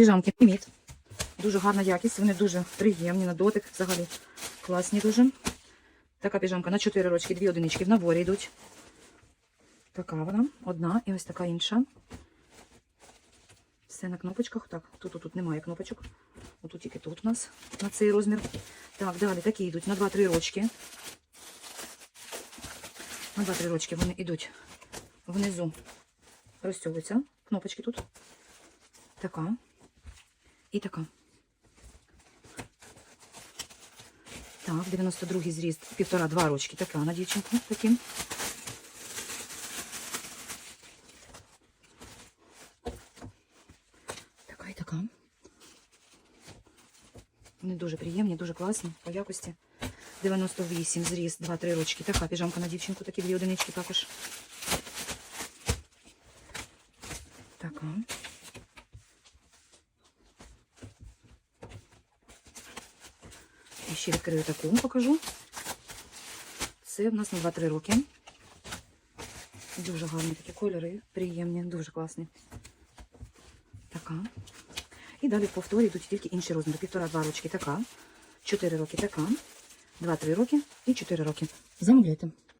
Піжамки Міміт. Дуже гарна якість, вони дуже приємні на дотик, взагалі класні дуже. Така піжамка на 4 рочки, дві одинички в наборі йдуть. Така вона, одна і ось така інша. Все на кнопочках. Так, тут, тут, тут немає кнопочок. Отут тільки тут у нас на цей розмір. Так, далі такі йдуть на 2-3 рочки. На 2-3 рочки вони йдуть внизу. Розтягуються. Кнопочки тут. Така. І така. Так, 92-й зріст, півтора-два рочки. Така на дівчинку таким. Така і така. Вони дуже приємні, дуже класні по якості. 98 зріст, 2-3 рочки. Така піжамка на дівчинку, такі дві одинички також. Така. І ще відкрию таку, покажу. Це в нас на 2-3 роки. Дуже гарні такі кольори, приємні, дуже класні. Така. І далі повторі йдуть тільки інші розміри. Півтора-два рочки така, 4 роки така, 2-3 роки і 4 роки. Замовляйте.